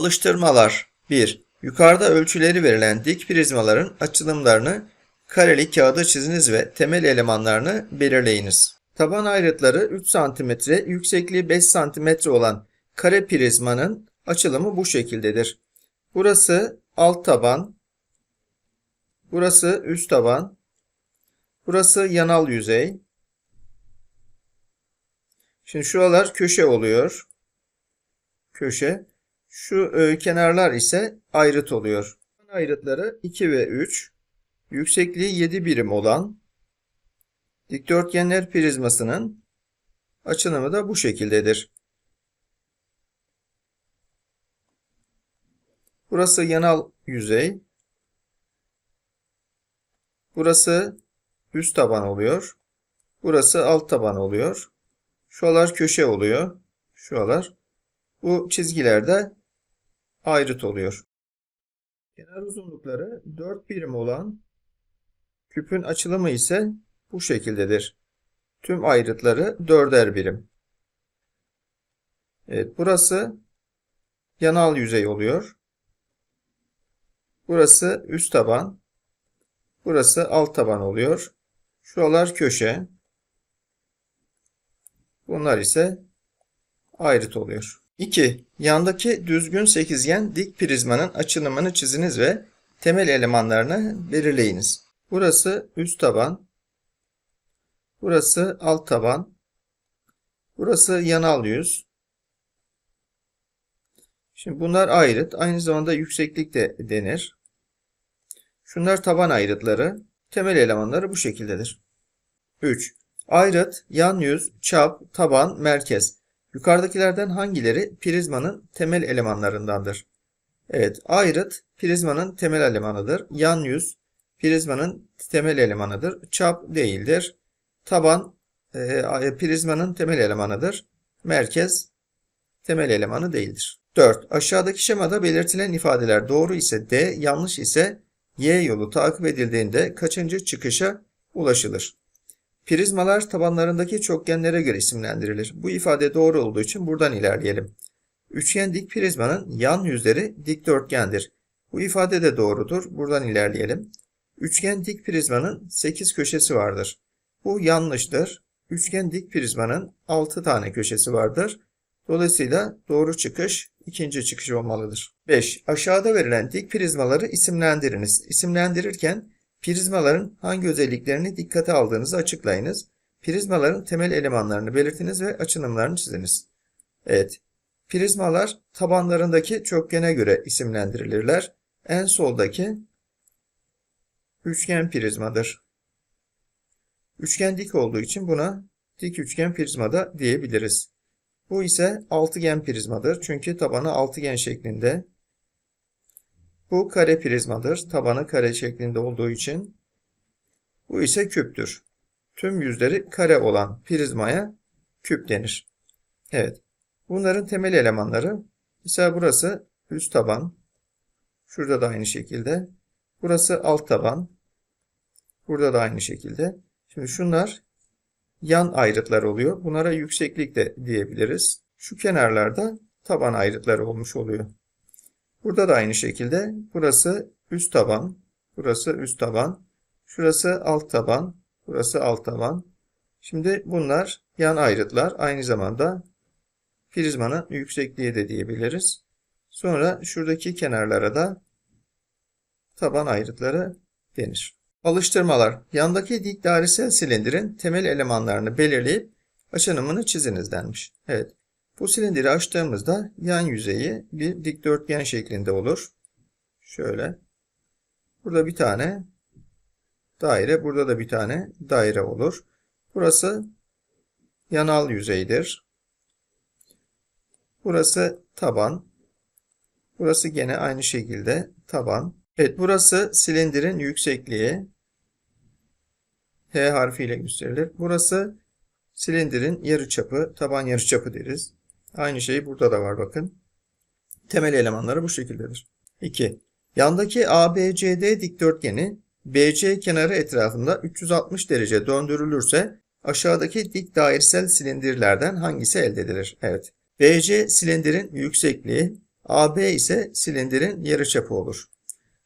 Alıştırmalar 1. Yukarıda ölçüleri verilen dik prizmaların açılımlarını kareli kağıda çiziniz ve temel elemanlarını belirleyiniz. Taban ayrıtları 3 cm, yüksekliği 5 cm olan kare prizmanın açılımı bu şekildedir. Burası alt taban, burası üst taban, burası yanal yüzey. Şimdi şuralar köşe oluyor. Köşe. Şu e, kenarlar ise ayrıt oluyor. Ayrıtları 2 ve 3. Yüksekliği 7 birim olan dikdörtgenler prizmasının açılımı da bu şekildedir. Burası yanal yüzey. Burası üst taban oluyor. Burası alt taban oluyor. Şuralar köşe oluyor. Şuralar. Bu çizgilerde ayrıt oluyor. Kenar uzunlukları 4 birim olan küpün açılımı ise bu şekildedir. Tüm ayrıtları 4'er birim. Evet, burası yanal yüzey oluyor. Burası üst taban. Burası alt taban oluyor. Şuralar köşe. Bunlar ise ayrıt oluyor. 2. Yandaki düzgün sekizgen dik prizmanın açılımını çiziniz ve temel elemanlarını belirleyiniz. Burası üst taban. Burası alt taban. Burası yanal yüz. Şimdi bunlar ayrıt. Aynı zamanda yükseklik de denir. Şunlar taban ayrıtları. Temel elemanları bu şekildedir. 3. Ayrıt, yan yüz, çap, taban, merkez. Yukarıdakilerden hangileri prizmanın temel elemanlarındandır? Evet, ayrıt prizmanın temel elemanıdır. Yan yüz prizmanın temel elemanıdır. Çap değildir. Taban e, prizmanın temel elemanıdır. Merkez temel elemanı değildir. 4. Aşağıdaki şemada belirtilen ifadeler doğru ise D, yanlış ise Y yolu takip edildiğinde kaçıncı çıkışa ulaşılır? Prizmalar tabanlarındaki çokgenlere göre isimlendirilir. Bu ifade doğru olduğu için buradan ilerleyelim. Üçgen dik prizmanın yan yüzleri dikdörtgendir. Bu ifade de doğrudur. Buradan ilerleyelim. Üçgen dik prizmanın 8 köşesi vardır. Bu yanlıştır. Üçgen dik prizmanın 6 tane köşesi vardır. Dolayısıyla doğru çıkış ikinci çıkış olmalıdır. 5. Aşağıda verilen dik prizmaları isimlendiriniz. İsimlendirirken Prizmaların hangi özelliklerini dikkate aldığınızı açıklayınız. Prizmaların temel elemanlarını belirtiniz ve açılımlarını çiziniz. Evet. Prizmalar tabanlarındaki çokgene göre isimlendirilirler. En soldaki üçgen prizmadır. Üçgen dik olduğu için buna dik üçgen prizmada diyebiliriz. Bu ise altıgen prizmadır. Çünkü tabanı altıgen şeklinde bu kare prizmadır. Tabanı kare şeklinde olduğu için. Bu ise küptür. Tüm yüzleri kare olan prizmaya küp denir. Evet. Bunların temel elemanları mesela burası üst taban. Şurada da aynı şekilde. Burası alt taban. Burada da aynı şekilde. Şimdi şunlar yan ayrıtlar oluyor. Bunlara yükseklik de diyebiliriz. Şu kenarlarda taban ayrıtları olmuş oluyor. Burada da aynı şekilde burası üst taban, burası üst taban, şurası alt taban, burası alt taban. Şimdi bunlar yan ayrıtlar. Aynı zamanda prizmanın yüksekliği de diyebiliriz. Sonra şuradaki kenarlara da taban ayrıtları denir. Alıştırmalar. Yandaki dik dairesel silindirin temel elemanlarını belirleyip açınımını çiziniz denmiş. Evet. Bu silindiri açtığımızda yan yüzeyi bir dikdörtgen şeklinde olur. Şöyle. Burada bir tane daire, burada da bir tane daire olur. Burası yanal yüzeydir. Burası taban. Burası gene aynı şekilde taban. Evet burası silindirin yüksekliği. H harfiyle gösterilir. Burası silindirin yarıçapı, taban yarıçapı deriz. Aynı şey burada da var bakın. Temel elemanları bu şekildedir. 2. Yandaki ABCD dikdörtgeni BC kenarı etrafında 360 derece döndürülürse aşağıdaki dik dairesel silindirlerden hangisi elde edilir? Evet. BC silindirin yüksekliği, AB ise silindirin yarıçapı olur.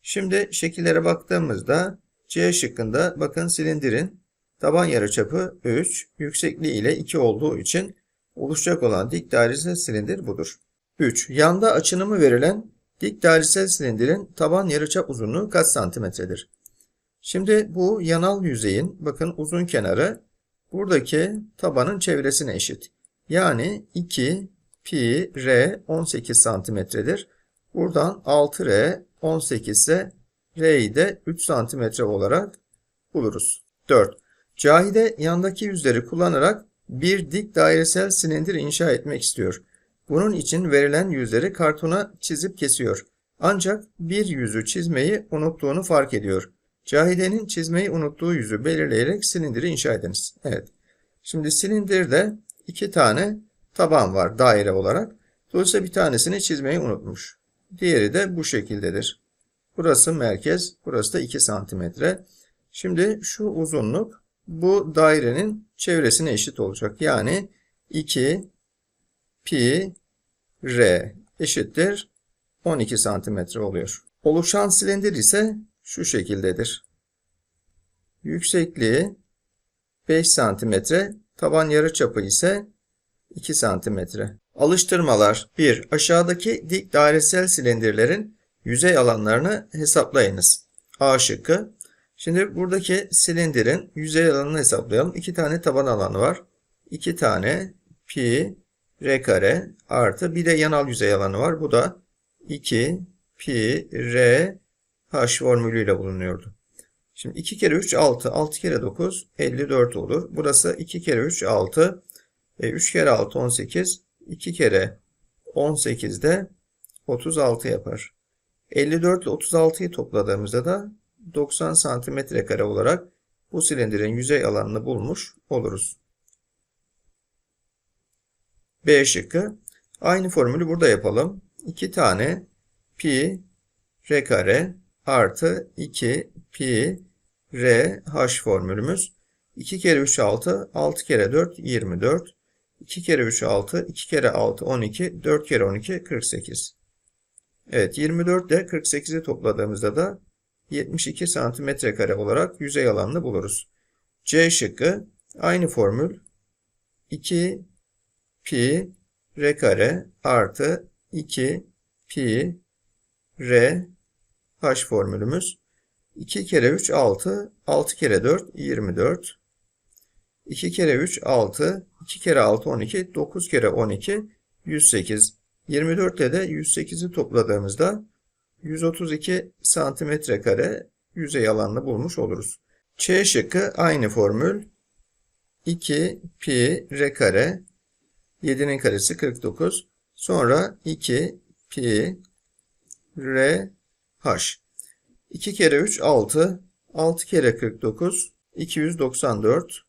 Şimdi şekillere baktığımızda C şıkkında bakın silindirin taban yarıçapı 3, yüksekliği ile 2 olduğu için oluşacak olan dik dairesel silindir budur. 3. Yanda açınımı verilen dik dairesel silindirin taban yarıçap uzunluğu kaç santimetredir? Şimdi bu yanal yüzeyin bakın uzun kenarı buradaki tabanın çevresine eşit. Yani 2 pi r 18 santimetredir. Buradan 6r 18 ise r'yi de 3 santimetre olarak buluruz. 4. Cahide yandaki yüzleri kullanarak bir dik dairesel silindir inşa etmek istiyor. Bunun için verilen yüzleri kartona çizip kesiyor. Ancak bir yüzü çizmeyi unuttuğunu fark ediyor. Cahide'nin çizmeyi unuttuğu yüzü belirleyerek silindiri inşa ediniz. Evet. Şimdi silindirde iki tane taban var daire olarak. Dolayısıyla bir tanesini çizmeyi unutmuş. Diğeri de bu şekildedir. Burası merkez, burası da 2 santimetre. Şimdi şu uzunluk bu dairenin çevresine eşit olacak. Yani 2 pi r eşittir 12 santimetre oluyor. Oluşan silindir ise şu şekildedir. Yüksekliği 5 santimetre, taban yarıçapı ise 2 santimetre. Alıştırmalar 1. Aşağıdaki dik dairesel silindirlerin yüzey alanlarını hesaplayınız. A şıkkı. Şimdi buradaki silindirin yüzey alanını hesaplayalım. 2 tane taban alanı var. 2 tane pi r kare artı bir de yanal yüzey alanı var. Bu da 2 pi r h formülüyle bulunuyordu. Şimdi 2 kere 3 6, 6 kere 9 54 olur. Burası 2 kere 3 6, e, 3 kere 6 18, 2 kere 18 de 36 yapar. 54 ile 36'yı topladığımızda da 90 santimetre kare olarak bu silindirin yüzey alanını bulmuş oluruz. B şıkkı. Aynı formülü burada yapalım. 2 tane pi r kare artı 2 pi r h formülümüz. 2 kere 3 6, 6 kere 4 24. 2 kere 3 6, 2 kere 6 12, 4 kere 12 48. Evet 24 ile 48'i topladığımızda da 72 santimetre kare olarak yüzey alanını buluruz. C şıkkı aynı formül 2 pi r kare artı 2 pi r h formülümüz. 2 kere 3 6 6 kere 4 24 2 kere 3 6 2 kere 6 12 9 kere 12 108 24 ile de 108'i topladığımızda 132 santimetre kare yüzey alanını bulmuş oluruz. Ç şıkkı aynı formül. 2 pi r kare. 7'nin karesi 49 sonra 2 pi r h 2 kere 3 6 6 kere 49 294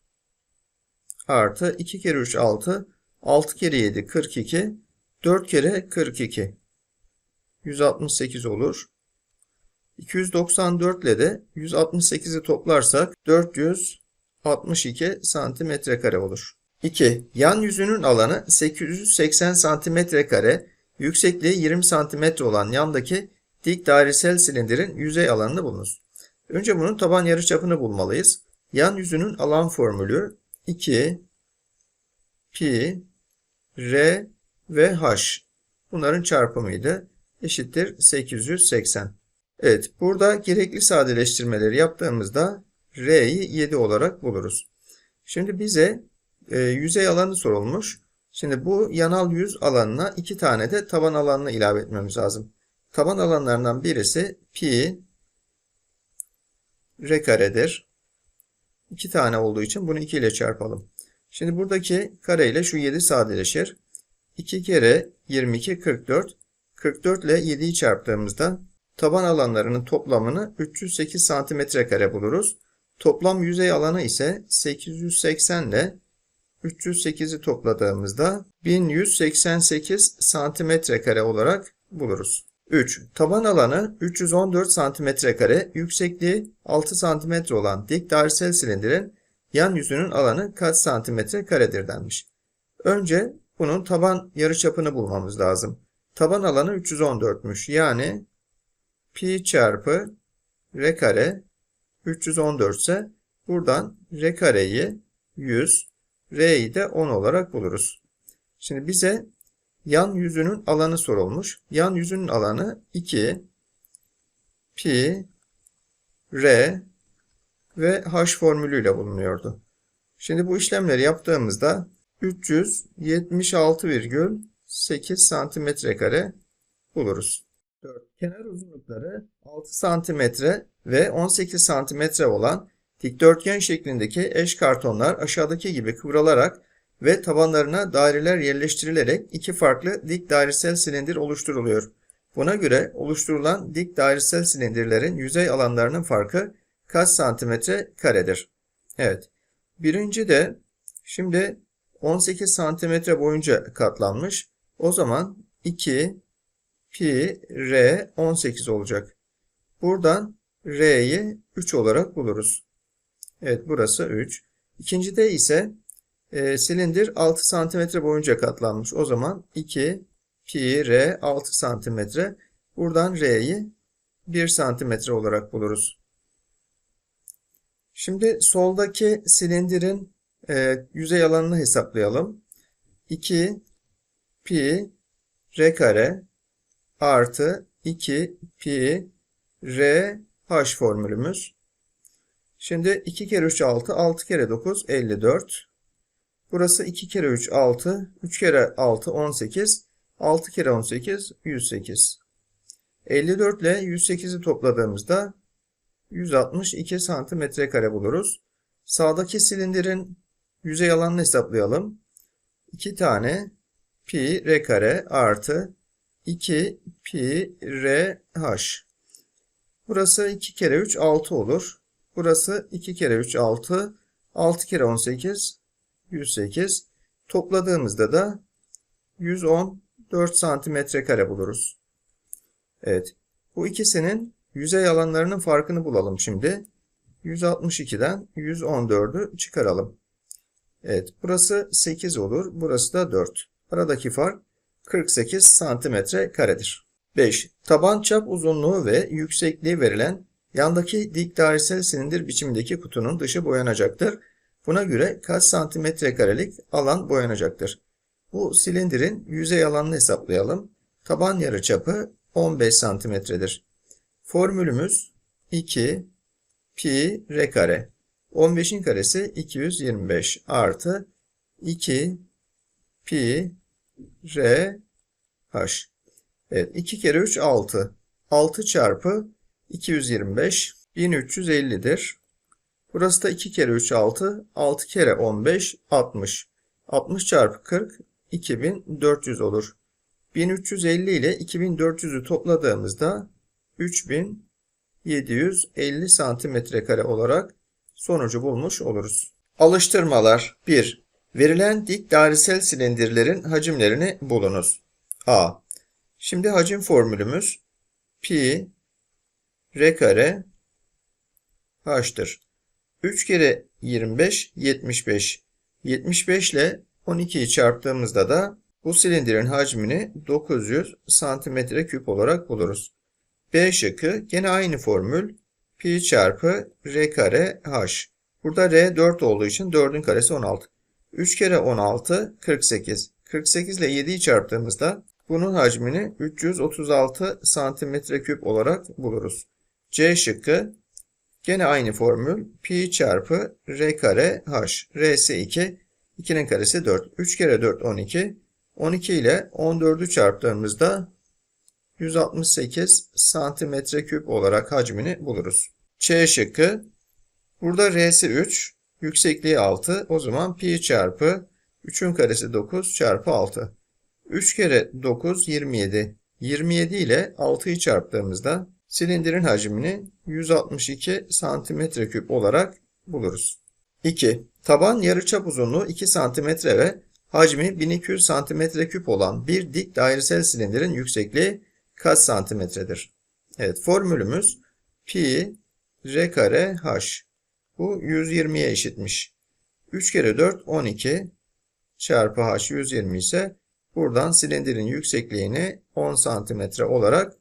artı 2 kere 3 6 6 kere 7 42 4 kere 42 168 olur. 294 ile de 168'i toplarsak 462 santimetre kare olur. 2. Yan yüzünün alanı 880 santimetre kare, yüksekliği 20 santimetre olan yandaki dik dairesel silindirin yüzey alanını bulunuz. Önce bunun taban yarıçapını bulmalıyız. Yan yüzünün alan formülü 2 pi r ve h. Bunların çarpımıydı. Eşittir 880. Evet, burada gerekli sadeleştirmeleri yaptığımızda r'yi 7 olarak buluruz. Şimdi bize e, yüzey alanı sorulmuş. Şimdi bu yanal yüz alanına iki tane de taban alanını ilave etmemiz lazım. Taban alanlarından birisi pi r karedir. İki tane olduğu için bunu 2 ile çarpalım. Şimdi buradaki kare ile şu 7 sadeleşir. 2 kere 22 44. 44 ile 7'yi çarptığımızda taban alanlarının toplamını 308 santimetre kare buluruz. Toplam yüzey alanı ise 880 ile 308'i topladığımızda 1188 santimetre kare olarak buluruz. 3. Taban alanı 314 santimetre kare, yüksekliği 6 santimetre olan dik dairesel silindirin yan yüzünün alanı kaç santimetre karedir denmiş. Önce bunun taban yarıçapını bulmamız lazım. Taban alanı 314'müş. Yani pi çarpı r kare 314 ise buradan r kareyi 100, r'yi de 10 olarak buluruz. Şimdi bize yan yüzünün alanı sorulmuş. Yan yüzünün alanı 2 pi r ve h formülüyle bulunuyordu. Şimdi bu işlemleri yaptığımızda 376,8 santimetre kare buluruz. 4. Kenar uzunlukları 6 santimetre ve 18 santimetre olan dikdörtgen şeklindeki eş kartonlar aşağıdaki gibi kıvrılarak ve tabanlarına daireler yerleştirilerek iki farklı dik dairesel silindir oluşturuluyor. Buna göre oluşturulan dik dairesel silindirlerin yüzey alanlarının farkı kaç santimetre karedir? Evet. Birinci de şimdi 18 santimetre boyunca katlanmış. O zaman 2 pi r 18 olacak. Buradan r'yi 3 olarak buluruz. Evet burası 3. İkincide ise e, silindir 6 santimetre boyunca katlanmış. O zaman 2 pi r 6 santimetre. Buradan r'yi 1 santimetre olarak buluruz. Şimdi soldaki silindirin e, yüzey alanını hesaplayalım. 2 pi r kare artı 2 pi r h formülümüz. Şimdi 2 kere 3 6, 6 kere 9 54. Burası 2 kere 3 6, 3 kere 6 18, 6 kere 18 108. 54 ile 108'i topladığımızda 162 santimetre kare buluruz. Sağdaki silindirin yüzey alanını hesaplayalım. 2 tane pi r kare artı 2 pi r h. Burası 2 kere 3 6 olur. Burası 2 kere 3 6. 6 kere 18 108. Topladığımızda da 114 santimetre kare buluruz. Evet. Bu ikisinin yüzey alanlarının farkını bulalım şimdi. 162'den 114'ü çıkaralım. Evet. Burası 8 olur. Burası da 4. Aradaki fark 48 santimetre karedir. 5. Taban çap uzunluğu ve yüksekliği verilen yandaki dik dairesel silindir biçimindeki kutunun dışı boyanacaktır. Buna göre kaç santimetre karelik alan boyanacaktır? Bu silindirin yüzey alanını hesaplayalım. Taban yarıçapı 15 santimetredir. Formülümüz 2 pi r kare. 15'in karesi 225 artı 2 pi r h. Evet 2 kere 3 6. 6 çarpı 225 1350'dir. Burası da 2 kere 3 6. 6 kere 15 60. 60 çarpı 40 2400 olur. 1350 ile 2400'ü topladığımızda 3750 santimetre kare olarak sonucu bulmuş oluruz. Alıştırmalar 1. Verilen dik dairesel silindirlerin hacimlerini bulunuz. A. Şimdi hacim formülümüz pi r kare h'tır. 3 kere 25 75. 75 ile 12'yi çarptığımızda da bu silindirin hacmini 900 santimetre küp olarak buluruz. B şıkkı gene aynı formül pi çarpı r kare h. Burada r 4 olduğu için 4'ün karesi 16. 3 kere 16 48. 48 ile 7'yi çarptığımızda bunun hacmini 336 santimetre küp olarak buluruz. C şıkkı gene aynı formül pi çarpı r kare h. r'si 2. 2'nin karesi 4. 3 kere 4 12. 12 ile 14'ü çarptığımızda 168 santimetre küp olarak hacmini buluruz. C şıkkı burada r'si 3. Yüksekliği 6. O zaman pi çarpı 3'ün karesi 9 çarpı 6. 3 kere 9 27. 27 ile 6'yı çarptığımızda silindirin hacmini 162 santimetre küp olarak buluruz. 2. Taban yarıçap uzunluğu 2 santimetre ve hacmi 1200 santimetre küp olan bir dik dairesel silindirin yüksekliği kaç santimetredir? Evet formülümüz pi r kare h. Bu 120'ye eşitmiş. 3 kere 4 12 çarpı h 120 ise Buradan silindirin yüksekliğini 10 santimetre olarak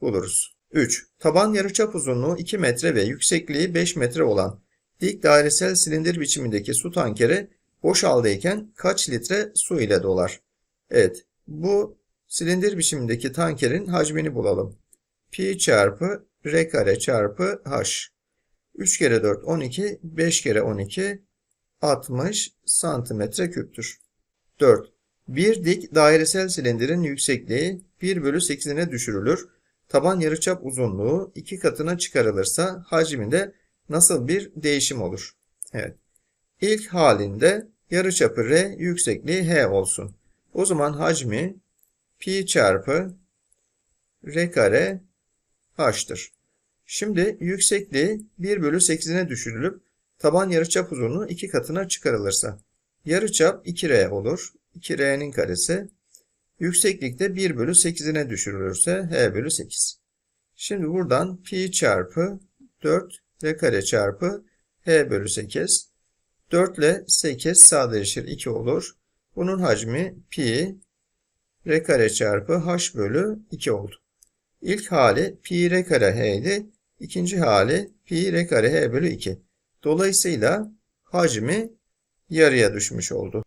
buluruz. 3. Taban yarıçap uzunluğu 2 metre ve yüksekliği 5 metre olan dik dairesel silindir biçimindeki su tankeri boş haldeyken kaç litre su ile dolar? Evet, bu silindir biçimindeki tankerin hacmini bulalım. Pi çarpı r kare çarpı h. 3 kere 4 12, 5 kere 12 60 santimetre küptür. 4. Bir dik dairesel silindirin yüksekliği 1 bölü 8'ine düşürülür. Taban yarıçap uzunluğu 2 katına çıkarılırsa hacminde nasıl bir değişim olur? Evet. İlk halinde yarıçapı R, yüksekliği H olsun. O zaman hacmi pi çarpı R kare H'tır. Şimdi yüksekliği 1 bölü 8'ine düşürülüp taban yarıçap uzunluğu 2 katına çıkarılırsa yarıçap 2R olur. 2R'nin karesi. Yükseklikte 1 bölü 8'ine düşürülürse H bölü 8. Şimdi buradan pi çarpı 4 R kare çarpı H bölü 8. 4 ile 8 sadeleşir 2 olur. Bunun hacmi pi R kare çarpı H bölü 2 oldu. İlk hali pi R kare H idi. İkinci hali pi R kare H bölü 2. Dolayısıyla hacmi yarıya düşmüş oldu.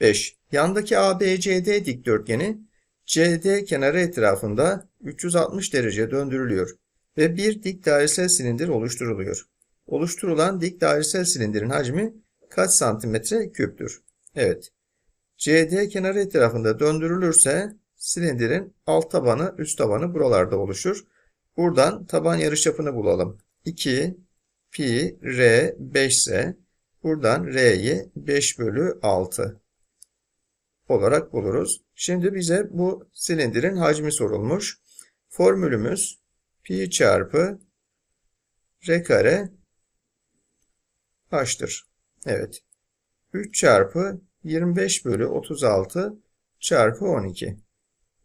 5. Yandaki ABCD dikdörtgeni CD kenarı etrafında 360 derece döndürülüyor ve bir dik dairesel silindir oluşturuluyor. Oluşturulan dik dairesel silindirin hacmi kaç santimetre küptür? Evet. CD kenarı etrafında döndürülürse silindirin alt tabanı, üst tabanı buralarda oluşur. Buradan taban yarıçapını bulalım. 2 pi r 5 ise buradan r'yi 5 bölü 6 olarak buluruz. Şimdi bize bu silindirin hacmi sorulmuş. Formülümüz pi çarpı r kare h'tır. Evet. 3 çarpı 25 bölü 36 çarpı 12.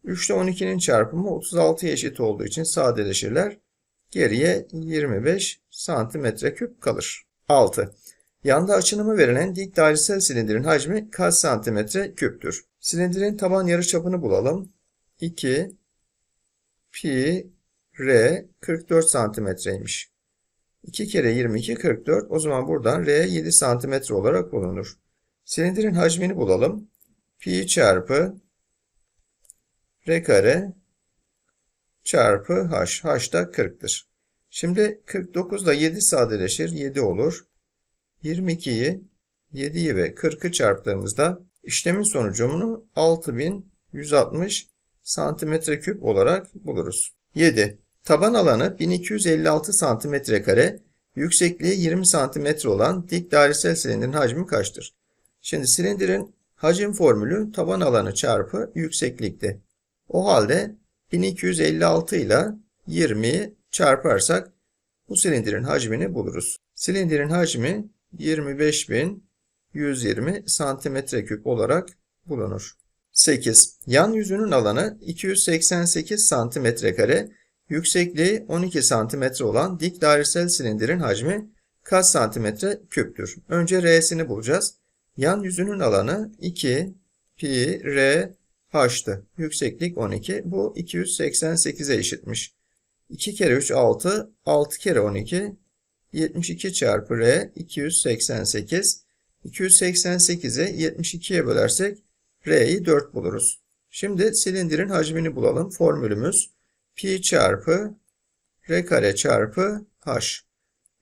3 ile 12'nin çarpımı 36'ya eşit olduğu için sadeleşirler. Geriye 25 santimetre küp kalır. 6. Yanda açınımı verilen dik dairesel silindirin hacmi kaç santimetre küptür? Silindirin taban yarıçapını bulalım. 2 pi r 44 santimetreymiş. 2 kere 22 44. O zaman buradan r 7 santimetre olarak bulunur. Silindirin hacmini bulalım. Pi çarpı r kare çarpı h. h da 40'tır. Şimdi 49 ile 7 sadeleşir. 7 olur. 22'yi 7'yi ve 40'ı çarptığımızda işlemin sonucunu 6160 santimetre küp olarak buluruz. 7. Taban alanı 1256 santimetre kare, yüksekliği 20 santimetre olan dik dairesel silindirin hacmi kaçtır? Şimdi silindirin hacim formülü taban alanı çarpı yükseklikte. O halde 1256 ile 20'yi çarparsak bu silindirin hacmini buluruz. Silindirin hacmi 25120 santimetre küp olarak bulunur. 8. Yan yüzünün alanı 288 santimetre kare, yüksekliği 12 santimetre olan dik dairesel silindirin hacmi kaç santimetre küptür? Önce R'sini bulacağız. Yan yüzünün alanı 2 pi r h'tı. Yükseklik 12. Bu 288'e eşitmiş. 2 kere 3 6. 6 kere 12 72 çarpı r 288. 288'i 72'ye bölersek r'yi 4 buluruz. Şimdi silindirin hacmini bulalım. Formülümüz pi çarpı r kare çarpı h.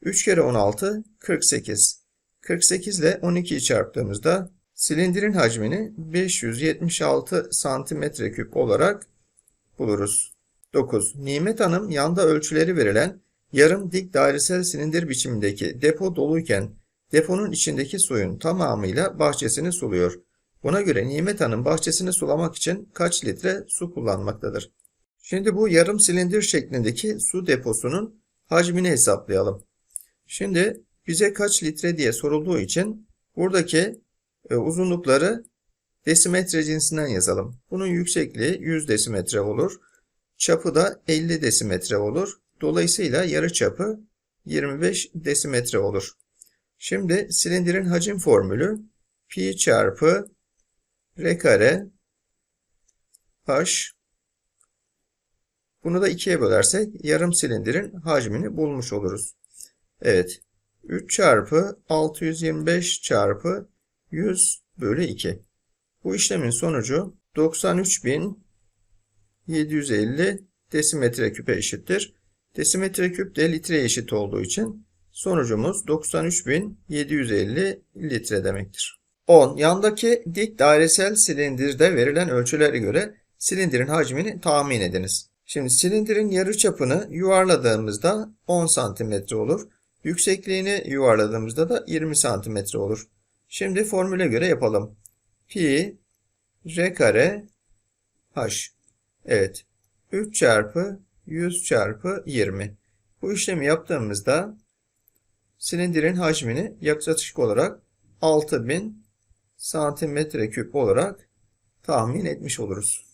3 kere 16 48. 48 ile 12'yi çarptığımızda silindirin hacmini 576 santimetre küp olarak buluruz. 9. Nimet Hanım yanda ölçüleri verilen yarım dik dairesel silindir biçimindeki depo doluyken deponun içindeki suyun tamamıyla bahçesini suluyor. Buna göre Nimet Hanım bahçesini sulamak için kaç litre su kullanmaktadır? Şimdi bu yarım silindir şeklindeki su deposunun hacmini hesaplayalım. Şimdi bize kaç litre diye sorulduğu için buradaki e, uzunlukları desimetre cinsinden yazalım. Bunun yüksekliği 100 desimetre olur. Çapı da 50 desimetre olur. Dolayısıyla yarı çapı 25 desimetre olur. Şimdi silindirin hacim formülü pi çarpı R kare H bunu da ikiye bölersek yarım silindirin hacmini bulmuş oluruz. Evet. 3 çarpı 625 çarpı 100 bölü 2. Bu işlemin sonucu 93.750 desimetre küpe eşittir. Desimetre küp de litreye eşit olduğu için sonucumuz 93.750 litre demektir. 10. Yandaki dik dairesel silindirde verilen ölçülere göre silindirin hacmini tahmin ediniz. Şimdi silindirin yarıçapını yuvarladığımızda 10 santimetre olur. Yüksekliğini yuvarladığımızda da 20 santimetre olur. Şimdi formüle göre yapalım. Pi r kare h. Evet. 3 çarpı 100 çarpı 20. Bu işlemi yaptığımızda silindirin hacmini yaklaşık olarak 6000 santimetre küp olarak tahmin etmiş oluruz.